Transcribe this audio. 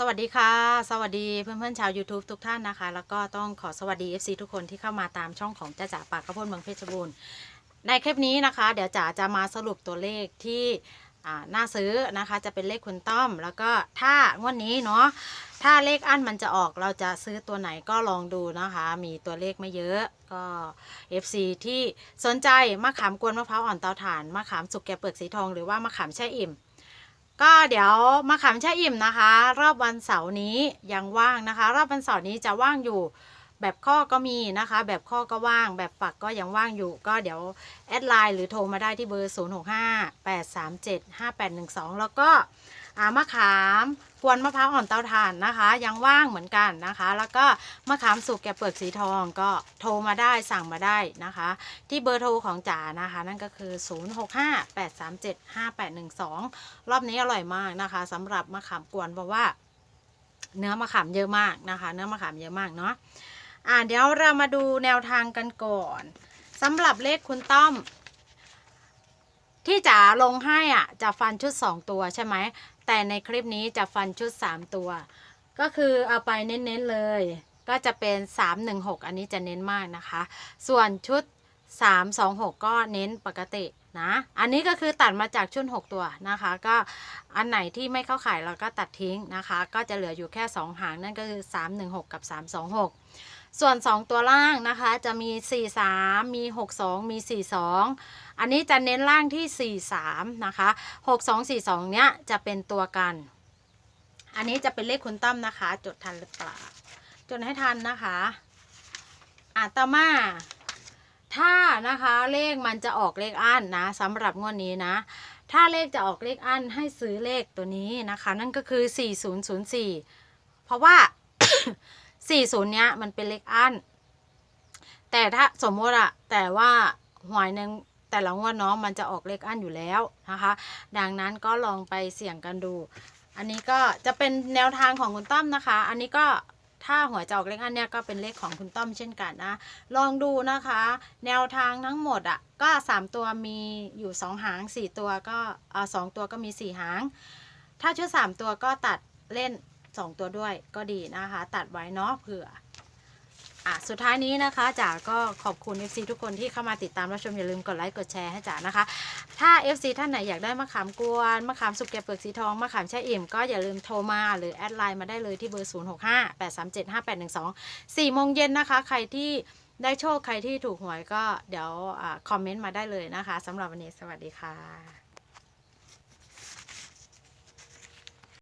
สวัสดีค่ะ สวัสดีเพื่อนๆชาว YouTube ทุกท่านนะคะ แล้วก็ต้องขอสวัสดี FC ทุกคนที่เข้ามาตามช่องของจ้าจ๋าปากกระพนเมืองเพชรบูรณ์ในคลิปนี้นะคะ เดี๋ยวจ๋าจะมาสรุปตัวเลขที่น่าซื้อนะคะจะเป็นเลขคุณต้อม แล้วก็ถ้างวดนี้เนาะถ้าเลขอันมันจะออกเราจะซื้อตัวไหนก็ลองดูนะคะ มีตัวเลขไม่เยอะก็ FC ที่สนใจมะขามกวนมะพร้าวอ่อนเตาถ่านมะขามสุกแกะเปลือกสีทองหรือว่ามะขามแช่อิ่ม ก็เดี๋ยวมาขามแช่อิ่มนะคะ รอบวันเสาร์นี้ยังว่างนะคะ รอบวันเสาร์นี้จะว่างอยู่ แบบข้อก็มีนะคะ แบบข้อก็ว่าง แบบฝักก็ยังว่างอยู่ ก็เดี๋ยวแอดไลน์หรือโทรมาได้ที่เบอร์ 0 6 5 8 3 7 5 8 1 2 แล้วก็อามะขามกวนมะพร้าวอ่อนเตาถ่านนะคะ ยังว่างเหมือนกันนะคะ แล้วก็มะขามสุกแกะเปลือกสีทองก็โทรมาได้สั่งมาได้นะคะ ที่เบอร์โทรของจ๋านะคะ นั่นก็คือ 0658375812 รอบนี้อร่อยมากนะคะสำหรับมะขามกวนเพราะว่าเนื้อมะขามเยอะมากนะคะ เนื้อมะขามเยอะมากเนาะ อ่าเดี๋ยวเรามาดูแนวทางกันก่อนสำหรับเลขคุณต้อม ที่จ๋าลงให้อะจะฟันชุด 2 ตัวใช่ไหม แต่ในคลิปนี้จะฟันชุด 3 ตัว ก็คือเอาไปเน้นๆเลย ก็จะเป็น 316 อันนี้จะเน้นมากนะคะ ส่วนชุด 326 ก็เน้นปกตินะ อันนี้ก็คือตัดมาจากชุด 6 ตัวนะคะ ก็อันไหนที่ไม่เข้าข่ายเราก็ตัดทิ้งนะคะ ก็จะเหลืออยู่แค่ 2 หางนั่นก็คือ 316 กับ 326 ส่วน 2 ตัวล่างนะคะจะมี 43 มี 62 มี 42 อันนี้จะเน้นล่างที่ 43 นะคะ 6242 เนี้ยจะเป็นตัวกัน อันนี้จะเป็นเลขคุณตั้มนะคะ จดทันหรือเปล่า จดให้ทันนะคะอาตมาถ้านะคะเลขมันจะออกเลขอั้นนะสำหรับงวดนี้นะ ถ้าเลขจะออกเลขอั้นให้ซื้อเลขตัวนี้นะคะ นั่นก็คือ 4004 เพราะว่า 40เนี้ยมันเป็นเลขอั้น แต่ถ้าสมมติอะแต่ว่าหวยในแต่ละงวดเนาะมันจะออกเลขอั้นอยู่แล้วนะคะ ดังนั้นก็ลองไปเสี่ยงกันดู อันนี้ก็จะเป็นแนวทางของคุณต้อมนะคะ อันนี้ก็ถ้าหัวยจะออกเลขอันเนี้ยก็เป็นเลขของคุณต้อมเช่นกันนะ ลองดูนะคะ แนวทางทั้งหมดอะ่ะก็ 3 ตัวมีอยู่ 2 หาง 4 ตัวก็อ่าสองตัวก็มี 4 หาง ถ้าชุด3ตัวก็ตัดเล่น 2 ตัวด้วยก็ดีนะคะ ตัดไว้เนาะเผื่ออะสุดท้ายนี้นะคะจ๋าก็ขอบคุณ FC ทุกคนที่เข้ามาติดตามรับชมอย่าลืมกดไลค์กดแชร์ให้จ๋านะคะ ถ้า FC ท่านไหนอยากได้มะขามกวนมะขามสุกแกะเปลือกสีทองมะขามแช่อิ่มก็อย่าลืมโทรมาหรือแอดไลน์มาได้เลยที่เบอร์ 0 6 5 8 3 7 5 8 1 2 4โมงเย็นนะคะ ใครที่ได้โชคใครที่ถูกหวยก็เดี๋ยวอคอมเมนต์มาได้เลยนะคะสำหรับวันนี้สวัสดีค่ะ